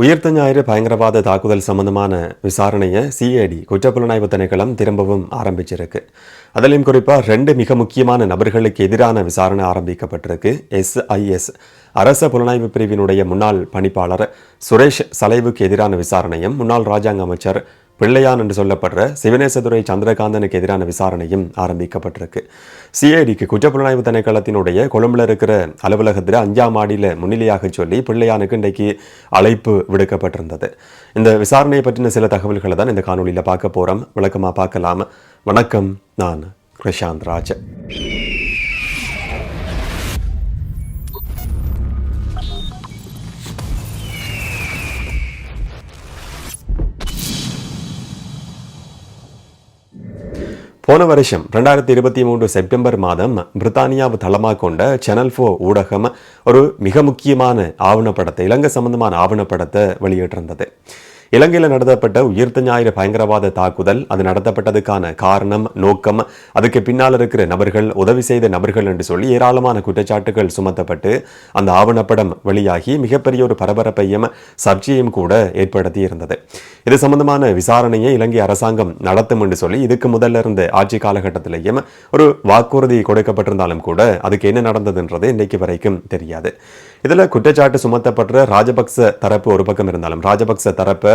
உயிர்த்த ஞாயிறு பயங்கரவாத தாக்குதல் சம்பந்தமான விசாரணையை சிஐடி குற்றப்புலனாய்வு திணைக்களம் திரும்பவும் ஆரம்பிச்சிருக்கு. அதிலையும் குறிப்பாக ரெண்டு மிக முக்கியமான நபர்களுக்கு எதிரான விசாரணை ஆரம்பிக்கப்பட்டிருக்கு. எஸ்ஐஎஸ் அரச புலனாய்வு பிரிவினுடைய முன்னாள் பணிப்பாளர் சுரேஷ் சலைவுக்கு எதிரான விசாரணையும் முன்னாள் ராஜாங்க அமைச்சர் பிள்ளையான் என்று சொல்லப்படுற சிவனேசதுரை சந்திரகாந்தனுக்கு எதிரான விசாரணையும் ஆரம்பிக்கப்பட்டிருக்கு. சிஐடிக்கு குற்றப்புலனாய்வு திணைக்களத்தினுடைய கொழும்புல இருக்கிற அலுவலகத்தில் அஞ்சாம் மாடியில் முன்னிலையாக சொல்லி பிள்ளையானுக்கு இன்றைக்கு அழைப்பு விடுக்கப்பட்டிருந்தது. இந்த விசாரணையை பற்றின சில தகவல்களை தான் இந்த காணொலியில் பார்க்க போகிறோம் விளக்கமாக பார்க்கலாம். வணக்கம் நான் கிருஷாந்த் ராஜ் போன வருஷம் ரெண்டாயிரத்தி இருபத்தி மூன்று செப்டம்பர் மாதம் பிரித்தானியாவை தளமாக கொண்ட சேனல் ஃபோ ஊடகம் ஒரு மிக முக்கியமான ஆவணப்படத்தை இலங்கை சம்பந்தமான ஆவணப்படத்தை வெளியிட்டிருந்தது. இலங்கையில் நடத்தப்பட்ட உயிர்த்த ஞாயிறு பயங்கரவாத தாக்குதல் அது நடத்தப்பட்டதுக்கான காரணம் நோக்கம் அதுக்கு பின்னால் இருக்கிற நபர்கள் உதவி செய்த நபர்கள் என்று சொல்லி ஏராளமான குற்றச்சாட்டுகள் சுமத்தப்பட்டு அந்த ஆவணப்படம் வெளியாகி மிகப்பெரிய ஒரு பரபரப்பையும் சர்ச்சையும் கூட ஏற்படுத்தி இருந்தது. இது சம்பந்தமான விசாரணையை இலங்கை அரசாங்கம் நடத்தும் என்று சொல்லி இதுக்கு முதல்ல இருந்த ஆட்சி காலகட்டத்திலேயும் ஒரு வாக்குறுதி கொடுக்கப்பட்டிருந்தாலும் கூட அதுக்கு என்ன நடந்ததுன்றது இன்றைக்கு வரைக்கும் தெரியாது. இதுல குற்றச்சாட்டு சுமத்தப்பட்ட ராஜபக்ச தரப்பு ஒரு பக்கம் இருந்தாலும் ராஜபக்ச தரப்பை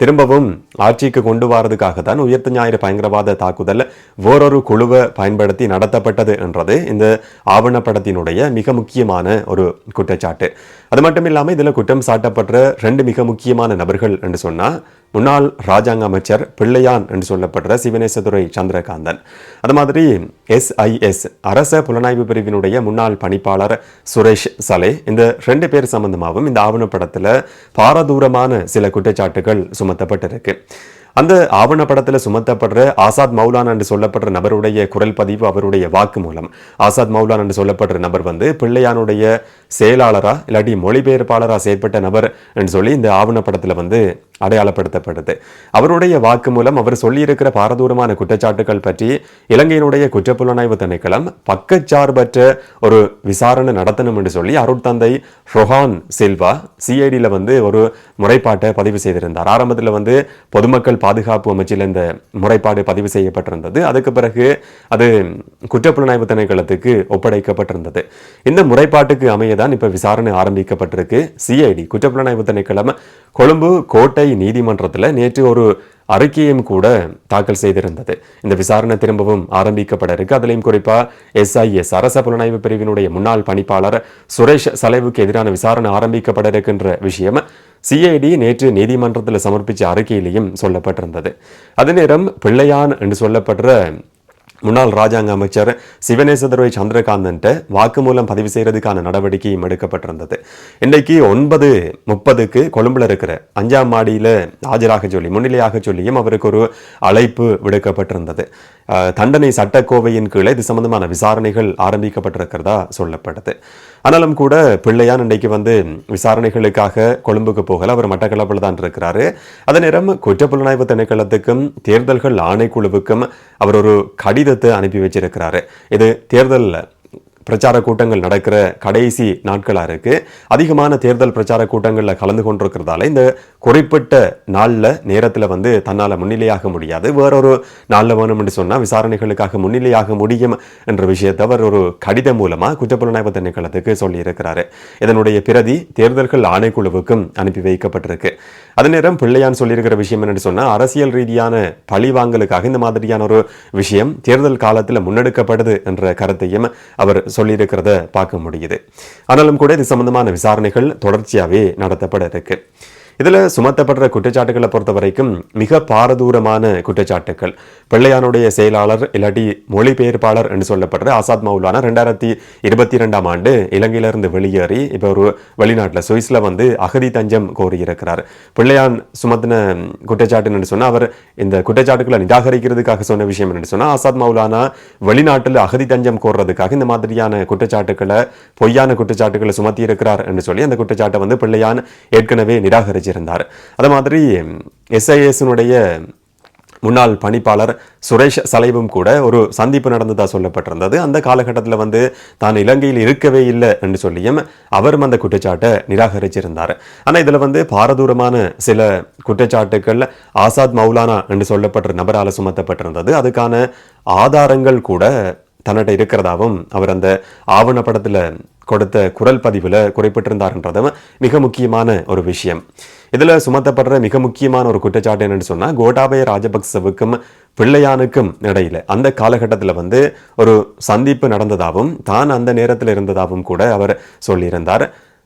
திரும்பவும் ஆட்சிக்கு கொண்டு வரதுக்காக தான் உயர்த்த ஞாயிறு பயங்கரவாத தாக்குதல் வேறொரு குழுவை பயன்படுத்தி நடத்தப்பட்டது என்றது இந்த ஆவணப்படத்தினுடைய மிக முக்கியமான ஒரு குற்றச்சாட்டு. அது மட்டும் இல்லாமல் இதில் குற்றம் சாட்டப்பட்ட ரெண்டு மிக முக்கியமான நபர்கள் என்று சொன்னால் முன்னாள் ராஜாங்க அமைச்சர் பிள்ளையான் என்று சொல்லப்படுற சிவனேசதுரை சந்திரகாந்தன். அது மாதிரி எஸ்ஐஎஸ் அரச புலனாய்வு பிரிவினுடைய முன்னாள் பணிப்பாளர் சுரேஷ் சலே இந்த ரெண்டு பேர் சம்பந்தமாகவும் இந்த ஆவணப்படத்தில் பாரதூரமான சில குற்றச்சாட்டுகள் சும சுமத்தப்பட்டிருக்கு. அந்த ஆவணப்படத்தில் சுமத்தப்படுற ஆசாத் மௌலான் என்று சொல்லப்படுற நபருடைய குரல் பதிவு அவருடைய வாக்கு மூலம். ஆசாத் மௌலான் என்று சொல்லப்படுற நபர் வந்து பிள்ளையானுடைய செயலாளரா இல்லாட்டி மொழிபெயர்ப்பாளரா செயற்பட்ட நபர் என்று சொல்லி இந்த ஆவணப்படத்தில் வந்து அடையாளப்படுத்தப்பட்டது அவருடைய வாக்கு மூலம் அவர் சொல்லியிருக்கிற பாரதூரமான குற்றச்சாட்டுகள் பற்றி இலங்கையினுடைய குற்றப்புலனாய்வு திணைக்களம் பக்கச்சார்பற்ற ஒரு விசாரணை நடத்தணும் என்று சொல்லி அருட்தந்தை ரொஹான் சில்வா சிஐடியில் வந்து ஒரு முறைப்பாட்டை பதிவு செய்திருந்தார். ஆரம்பத்தில் வந்து பொதுமக்கள் பாதுகாப்பு அமைச்சில் இந்த முறைப்பாடு பதிவு செய்யப்பட்டிருந்தது. அதுக்கு பிறகு அது குற்றப்புலனாய்வு திணைக்களத்துக்கு ஒப்படைக்கப்பட்டிருந்தது. இந்த முறைப்பாட்டுக்கு அமையதான் இப்ப விசாரணை ஆரம்பிக்கப்பட்டிருக்கு. சிஐடி குற்றப்புலனாய்வு திணைக்களம் கொழும்பு கோட்டை நீதிமன்றத்தில் நேற்று ஒரு அறிக்கையும் கூட தாக்கல் செய்திருந்தது. இந்த விசாரணை திரும்பவும் ஆரம்பிக்கப்பட இருக்கு. அதிலையும் குறிப்பா எஸ்ஐஎஸ் அரச புலனாய்வு பிரிவினுடைய முன்னாள் பணிப்பாளர் சுரேஷ் சலைவுக்கு எதிரான விசாரணை ஆரம்பிக்கப்பட இருக்கின்ற விஷயம் சிஐடி நேற்று நீதிமன்றத்தில் சமர்ப்பித்த அறிக்கையிலையும் சொல்லப்பட்டிருந்தது. அதே நேரம் பிள்ளையான் என்று சொல்லப்படுற முன்னாள் ராஜாங்க அமைச்சர் சிவநேசதுரை சந்திரகாந்தன்ட்ட வாக்குமூலம் பதிவு செய்யறதுக்கான நடவடிக்கையும் எடுக்கப்பட்டிருந்தது. இன்றைக்கு ஒன்பது முப்பதுக்கு கொழும்புல இருக்கிற அஞ்சாம் மாடியில் ஆஜராக சொல்லி முன்னிலையாக சொல்லியும் அவருக்கு ஒரு அழைப்பு விடுக்கப்பட்டிருந்தது. தண்டனை சட்டக்கோவையின் கீழே இது சம்பந்தமான விசாரணைகள் ஆரம்பிக்கப்பட்டிருக்கிறதா சொல்லப்பட்டது. ஆனாலும் கூட பிள்ளையான் இன்றைக்கு வந்து விசாரணைகளுக்காக கொழும்புக்கு போகல. அவர் மட்டக்களப்பில் தான் இருக்கிறாரு. அதே நேரம் குற்றப்புலனாய்வு திணைக்களத்துக்கும் தேர்தல்கள் ஆணைக்குழுவுக்கும் அவர் ஒரு கடித கடிதத்தை அனுப்பி வச்சிருக்கிறாரு. இது தேர்தலில். பிரச்சார கூட்டங்கள் நடக்கிற கடைசி நாட்களாக இருக்குது அதிகமான தேர்தல் பிரச்சார கூட்டங்களில் கலந்து கொண்டிருக்கிறதால இந்த குறிப்பிட்ட நாளில் நேரத்தில் வந்து தன்னால் முன்னிலையாக முடியாது. வேறொரு நாளில் வேணும் என்று விசாரணைகளுக்காக முன்னிலையாக முடியும் என்ற விஷயத்தை அவர் ஒரு கடிதம் மூலமாக குற்றப்புலனாய்வு திணைக்களத்துக்கு சொல்லியிருக்கிறாரு. இதனுடைய பிரதி தேர்தல்கள் ஆணைக்குழுவுக்கும் அனுப்பி வைக்கப்பட்டிருக்கு. அதே நேரம் பிள்ளையான் சொல்லியிருக்கிற விஷயம் என்னென்னு சொன்னால் அரசியல் ரீதியான பழிவாங்கலுக்காக இந்த மாதிரியான ஒரு விஷயம் தேர்தல் காலத்தில் முன்னெடுக்கப்படுது என்ற கருத்தையும் அவர் சொல்லியிருக்கிறத பார்க்க முடியுது. ஆனாலும் கூட இது சம்பந்தமான விசாரணைகள் தொடர்ச்சியாவே நடத்தப்பட இருக்கு. இதுல சுமத்தப்படுற குற்றச்சாட்டுகளை பொறுத்த வரைக்கும் மிக பாரதூரமான குற்றச்சாட்டுகள் பிள்ளையானுடைய செயலாளர் இல்லாட்டி மொழிபெயர்ப்பாளர் என்று சொல்லப்படுற ஆசாத் மௌலானா ரெண்டாயிரத்தி இருபத்தி ரெண்டாம் ஆண்டு இலங்கையிலிருந்து வெளியேறி இப்போ ஒரு வெளிநாட்டில் சுவிஸ்ல வந்து அகதி தஞ்சம் கோரியிருக்கிறார். பிள்ளையான் சுமத்தின குற்றச்சாட்டு சொன்னால் சொன்னா அவர் இந்த குற்றச்சாட்டுகளை நிராகரிக்கிறதுக்காக சொன்ன விஷயம் என்று சொன்னா ஆசாத் மௌலானா வெளிநாட்டில் அகதி தஞ்சம் கோர்றதுக்காக இந்த மாதிரியான குற்றச்சாட்டுகளை பொய்யான குற்றச்சாட்டுகளை சுமத்தி இருக்கிறார் என்று சொல்லி அந்த குற்றச்சாட்டை வந்து பிள்ளையான் ஏற்கனவே நிராகரிச்சு நிராகரிச்சிருந்தார் அது மாதிரி எஸ்ஐஎஸ்னுடைய முன்னாள் பணிப்பாளர் சுரேஷ் சலைவும் கூட ஒரு சந்திப்பு நடந்ததா சொல்லப்பட்டிருந்தது. அந்த காலகட்டத்தில் வந்து தான் இலங்கையில் இருக்கவே இல்லை என்று சொல்லியும் அவரும் அந்த குற்றச்சாட்டை நிராகரிச்சிருந்தார். ஆனால் இதில் வந்து பாரதூரமான சில குற்றச்சாட்டுக்கள் ஆசாத் மௌலானா என்று சொல்லப்பட்ட நபரால் சுமத்தப்பட்டிருந்தது. அதுக்கான ஆதாரங்கள் கூட தன்னிட்ட இருக்கிறதாவும் அவர் அந்த ஆவணப்படத்தில் கொடுத்த குரல் பதிவில் குறிப்பிட்டிருந்தார்ன்றதும் மிக முக்கியமான ஒரு விஷயம். இதில் சுமத்தப்படுற மிக முக்கியமான ஒரு குற்றச்சாட்டு என்னன்னு சொன்னால் கோட்டாபய ராஜபக்சவுக்கும் பிள்ளையானுக்கும் இடையில அந்த காலகட்டத்தில் வந்து ஒரு சந்திப்பு நடந்ததாகவும் தான் அந்த நேரத்தில் இருந்ததாகவும் கூட அவர் சொல்லியிருந்தார்.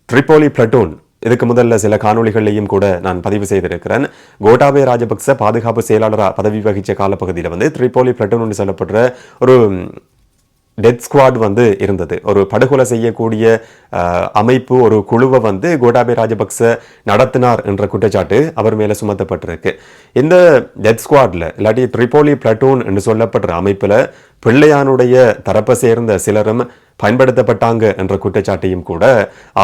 ட்ரிப்போலி பிளட்டூன் இதுக்கு முதல்ல சில காணொளிகளையும் கூட நான் பதிவு செய்திருக்கிறேன். கோட்டாபய ராஜபக்ச பாதுகாப்பு செயலாளராக பதவி வகித்த காலப்பகுதியில் வந்து த்ரிபோலி பிளட்டூன் சொல்லப்படுற ஒரு டெத் ஸ்குவாட் வந்து இருந்தது. ஒரு படுகொலை செய்யக்கூடிய அமைப்பு ஒரு குழுவை வந்து கோட்டாபய ராஜபக்ச நடத்தினார் என்ற குற்றச்சாட்டு அவர் மேலே சுமத்தப்பட்டிருக்கு. இந்த டெத் ஸ்குவாட்ல இல்லாட்டி ட்ரிபோலி பிளட்டூன் என்று சொல்லப்படுற அமைப்பில் பிள்ளையானுடைய தரப்பை சேர்ந்த சிலரும் பயன்படுத்தப்பட்டாங்க என்ற குற்றச்சாட்டையும் கூட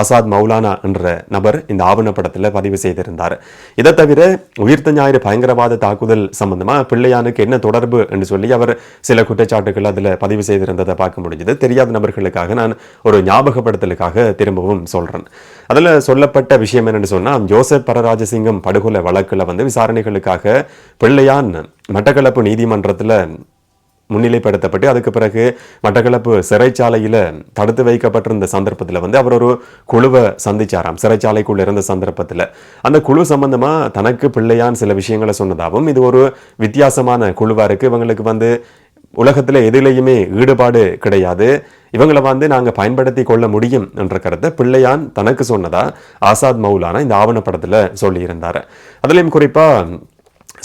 ஆசாத் மௌலானா என்ற நபர் இந்த ஆவணப்படத்தில் பதிவு செய்திருந்தார். இதை தவிர உயிர்த்த ஞாயிறு பயங்கரவாத தாக்குதல் சம்பந்தமாக பிள்ளையானுக்கு என்ன தொடர்பு என்று சொல்லி அவர் சில குற்றச்சாட்டுகள் அதில் பதிவு செய்திருந்ததை பார்க்க முடிஞ்சது. தெரியாத நபர்களுக்காக நான் ஒரு ஞாபகப்படுத்தலுக்காக திரும்பவும் சொல்கிறேன் அதில் சொல்லப்பட்ட விஷயம் என்னென்னு சொன்னால் ஜோசப் பரராஜசிங்கம் படுகொலை வழக்கில் வந்து விசாரணைகளுக்காக பிள்ளையான் மட்டக்களப்பு நீதிமன்றத்தில் முன்னிலைப்படுத்தப்பட்டு அதுக்கு பிறகு மட்டக்களப்பு சிறைச்சாலையில் தடுத்து வைக்கப்பட்டிருந்த சந்தர்ப்பத்தில் வந்து அவர் ஒரு குழுவை சந்திச்சாராம். சிறைச்சாலைக்குள்ள இருந்த சந்தர்ப்பத்தில். அந்த குழு சம்பந்தமாக தனக்கு பிள்ளையான் சில விஷயங்களை சொன்னதாகவும் இது ஒரு வித்தியாசமான குழுவாக இருக்குது இவங்களுக்கு வந்து உலகத்தில் எதிலையுமே ஈடுபாடு கிடையாது. இவங்களை வந்து நாங்கள் பயன்படுத்தி கொள்ள முடியும் என்ற கருத்தை பிள்ளையான் தனக்கு சொன்னதா ஆசாத் மௌலானா இந்த ஆவணப்படத்தில் சொல்லியிருந்தார். அதுலேயும் குறிப்பாக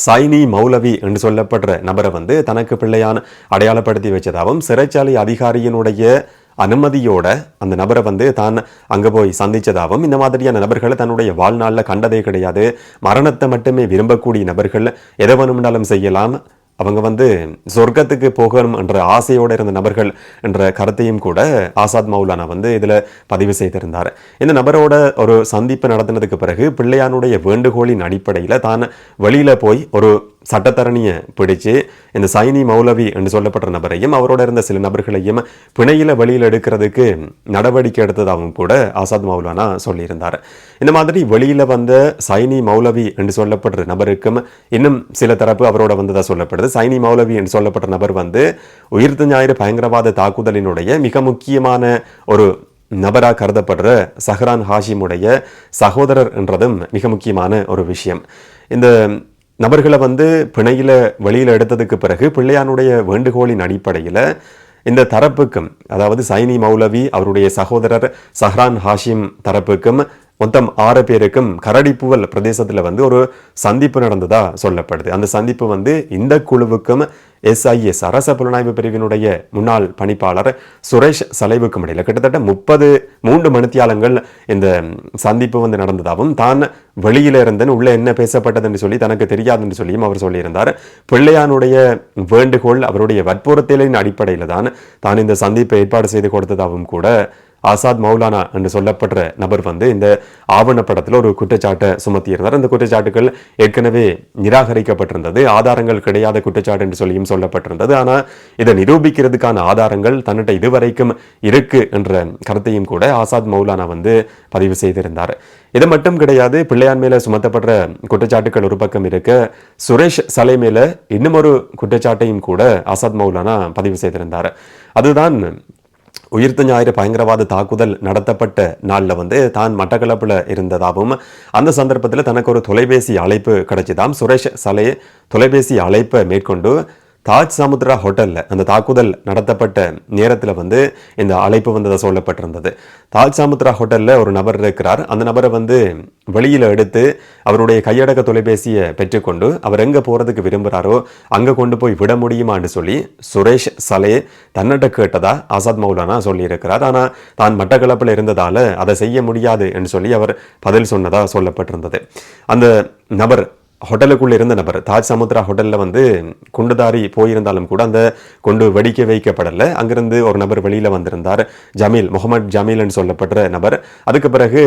சைனி மௌலவி என்று சொல்லப்படுற நபரை வந்து தனக்கு பிள்ளையான அடையாளப்படுத்தி வச்சதாகவும் சிறைச்சாலை அதிகாரியினுடைய அனுமதியோட அந்த நபரை வந்து தான் அங்கே போய் சந்திச்சதாகவும் இந்த மாதிரியான நபர்களை தன்னுடைய வாழ்நாளில் கண்டதே கிடையாது. மரணத்தை மட்டுமே விரும்பக்கூடிய நபர்கள் எதை வேணும்னாலும் செய்யலாம். அவங்க வந்து சொர்க்கத்துக்கு போகணும் என்ற ஆசையோடு இருந்த நபர்கள் என்ற கருத்தையும் கூட ஆசாத் மௌலானா வந்து இதில் பதிவு செய்திருந்தார். இந்த நபரோட ஒரு சந்திப்பு நடத்தினதுக்கு பிறகு பிள்ளையானுடைய வேண்டுகோளின் அடிப்படையில் தான் வெளியில் போய் ஒரு சட்டத்தரணியை பிடிச்சு இந்த சைனி மௌலவி என்று சொல்லப்பட்ட நபரையும் அவரோட இருந்த சில நபர்களையும் பிணையில வெளியில் எடுக்கிறதுக்கு நடவடிக்கை எடுத்ததாகவும் கூட ஆசாத் மௌலானா சொல்லியிருந்தார். இந்த மாதிரி வெளியில் வந்த சைனி மௌலவி என்று சொல்லப்படுற நபருக்கும் இன்னும் சில தரப்பு அவரோட வந்ததாக சொல்லப்படுது. சைனி மௌலவி என்று சொல்லப்பட்ட நபர் வந்து உயிர்த்த ஞாயிறு பயங்கரவாத தாக்குதலினுடைய மிக முக்கியமான ஒரு நபராக கருதப்படுற சஹ்ரான் ஹாஷிமுடைய சகோதரர் என்றதும் மிக முக்கியமான ஒரு விஷயம். இந்த நபர்களை வந்து பிணையில் வெளியில் எடுத்ததுக்கு பிறகு பிள்ளையானுடைய வேண்டுகோளின் அடிப்படையில் இந்த தரப்புக்கும் அதாவது சைனி மௌலவி அவருடைய சகோதரர் சஹ்ரான் ஹாஷிம் தரப்புக்கும் மொத்தம் ஆறு பேருக்கும் கரடிப்புவல் பிரதேசத்தில் வந்து ஒரு சந்திப்பு நடந்ததா சொல்லப்படுது. அந்த சந்திப்பு வந்து இந்த குழுவுக்கும் எஸ்ஐஎஸ் அரச புலனாய்வு பிரிவினுடைய முன்னாள் பணிப்பாளர் சுரேஷ் சலைவுக்கும் இடையில கிட்டத்தட்ட முப்பது மூன்று மணித்தியாலங்கள் இந்த சந்திப்பு வந்து நடந்ததாகவும் தான் வெளியில இருந்தேன் உள்ள என்ன பேசப்பட்டதுன்னு சொல்லி தனக்கு தெரியாதுன்னு சொல்லியும் அவர் சொல்லியிருந்தார். பிள்ளையானுடைய வேண்டுகோள் அவருடைய வற்புறுத்தலின் அடிப்படையில் தான் தான் இந்த சந்திப்பை ஏற்பாடு செய்து கொடுத்ததாகவும் கூட ஆசாத் மௌலானா என்று சொல்லப்படுற நபர் வந்து இந்த ஆவணப்படத்தில் ஒரு குற்றச்சாட்டை சுமத்தியிருந்தார். அந்த குற்றச்சாட்டுகள் ஏற்கனவே நிராகரிக்கப்பட்டிருந்தது. ஆதாரங்கள் கிடையாத குற்றச்சாட்டு என்று சொல்லியும் சொல்லப்பட்டிருந்தது. ஆனால் இதை நிரூபிக்கிறதுக்கான ஆதாரங்கள் தன்னிட்ட இதுவரைக்கும் இருக்கு என்ற கருத்தையும் கூட ஆசாத் மௌலானா வந்து பதிவு செய்திருந்தார். இது மட்டும் கிடையாது பிள்ளையார் மேல சுமத்தப்படுற குற்றச்சாட்டுகள் ஒரு பக்கம் இருக்க. சுரேஷ் சலை மேல இன்னும் ஒரு குற்றச்சாட்டையும் கூட ஆசாத் மௌலானா பதிவு செய்திருந்தார். அதுதான் உயிர்த்த ஞாயிறு பயங்கரவாத தாக்குதல் நடத்தப்பட்ட நாளில் வந்து தான் மட்டக்களப்பில் இருந்ததாகவும் அந்த சந்தர்ப்பத்தில் தனக்கு ஒரு தொலைபேசி அழைப்பு கிடைச்சதாம். சுரேஷ் சலே தொலைபேசி அழைப்பை மேற்கொண்டு தாஜ் சமுத்ரா ஹோட்டலில் அந்த தாக்குதல் நடத்தப்பட்ட நேரத்தில் வந்து இந்த அழைப்பு வந்ததாக சொல்லப்பட்டிருந்தது. தாஜ் சமுத்ரா ஹோட்டலில் ஒரு நபர் இருக்கிறார். அந்த நபரை வந்து வெளியில் எடுத்து அவருடைய கையடக்க தொலைபேசியை பெற்றுக்கொண்டு அவர் எங்கே போகிறதுக்கு விரும்புகிறாரோ அங்கே கொண்டு போய் விட முடியுமான்னு சொல்லி சுரேஷ் சலே தன்னிட்ட கேட்டதா ஆசாத் மௌலானா சொல்லியிருக்கிறார். ஆனால் தான் மட்டக்களப்பில் இருந்ததால் அதை செய்ய முடியாது என்று சொல்லி அவர் பதில் சொன்னதாக சொல்லப்பட்டிருந்தது. அந்த நபர் ஹோட்டலுக்குள்ளே இருந்த நபர் தாஜ் சமுத்ரா ஹோட்டலில் வந்து குண்டுதாரி போயிருந்தாலும் கூட அந்த குண்டு வெடிக்க வைக்கப்படலை. அங்கிருந்து ஒரு நபர் வெளியில் வந்திருந்தார். ஜமீல் முகமது ஜமீல்னு சொல்லப்படுற நபர். அதுக்கு பிறகு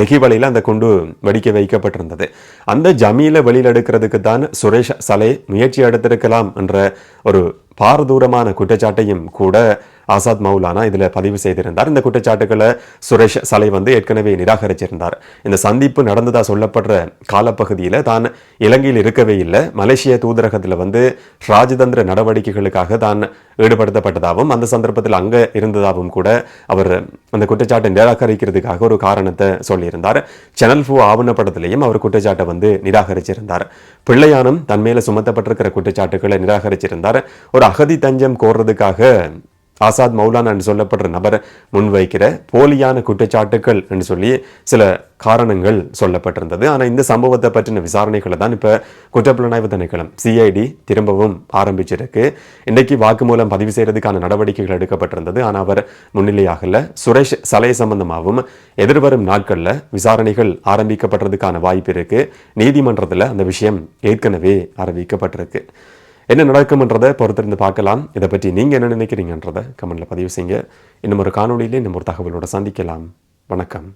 தெஹிவலையில் அந்த குண்டு வெடிக்க வைக்கப்பட்டிருந்தது. அந்த ஜமீலை வெளியில் எடுக்கிறதுக்கு தான் சுரேஷ் சலை முயற்சி எடுத்திருக்கலாம் என்ற ஒரு பாரதூரமான குற்றச்சாட்டையும் கூட ஆசாத் மௌலானா இதில் பதிவு செய்திருந்தார். இந்த குற்றச்சாட்டுகளை சுரேஷ் சலை வந்து ஏற்கனவே நிராகரிச்சிருந்தார். இந்த சந்திப்பு நடந்ததா சொல்லப்படுற காலப்பகுதியில் தான் இலங்கையில் இருக்கவே இல்லை. மலேசிய தூதரகத்தில் வந்து ராஜதந்திர நடவடிக்கைகளுக்காக தான் ஈடுபடுத்தப்பட்டதாகவும் அந்த சந்தர்ப்பத்தில் அங்கே இருந்ததாகவும் கூட அவர் அந்த குற்றச்சாட்டை நிராகரிக்கிறதுக்காக ஒரு காரணத்தை சொல்லியிருந்தார். சேனல் ஃபோ ஆவணப்படத்திலையும் அவர் குற்றச்சாட்டை வந்து நிராகரிச்சிருந்தார். பிள்ளையானும் தன் சுமத்தப்பட்டிருக்கிற குற்றச்சாட்டுகளை நிராகரிச்சிருந்தார். ஒரு அகதி தஞ்சம் கோர்றதுக்காக ஆசாத் மௌலானா என்று சொல்லப்படுற நபர் முன்வைக்கிற போலியான குற்றச்சாட்டுகள் என்று சொல்லி சில காரணங்கள் சொல்லப்பட்டிருந்தது. ஆனால் இந்த சம்பவத்தை பற்றின விசாரணைகளை தான் இப்போ குற்றப்புலனாய்வு திணைக்களம் சிஐடி திரும்பவும் ஆரம்பிச்சிருக்கு. இன்றைக்கு வாக்குமூலம் பதிவு செய்யறதுக்கான நடவடிக்கைகள் எடுக்கப்பட்டிருந்தது. ஆனால் அவர் முன்னிலையாகல. சுரேஷ் சலை சம்பந்தமாகவும் எதிர்வரும் நாட்களில் விசாரணைகள் ஆரம்பிக்கப்படுறதுக்கான வாய்ப்பு இருக்கு. நீதிமன்றத்தில் அந்த விஷயம் ஏற்கனவே அறிவிக்கப்பட்டிருக்கு. என்ன நடக்கும்ன்றதை பொறுத்திருந்து பார்க்கலாம். இதை பற்றி நீங்கள் என்ன நினைக்கிறீங்கன்றதை கமெண்ட்ல பதிவு செய்யுங்க. இன்னும் ஒரு காணொலியிலே இன்னும் ஒரு தகவலோட சந்திக்கலாம். வணக்கம்.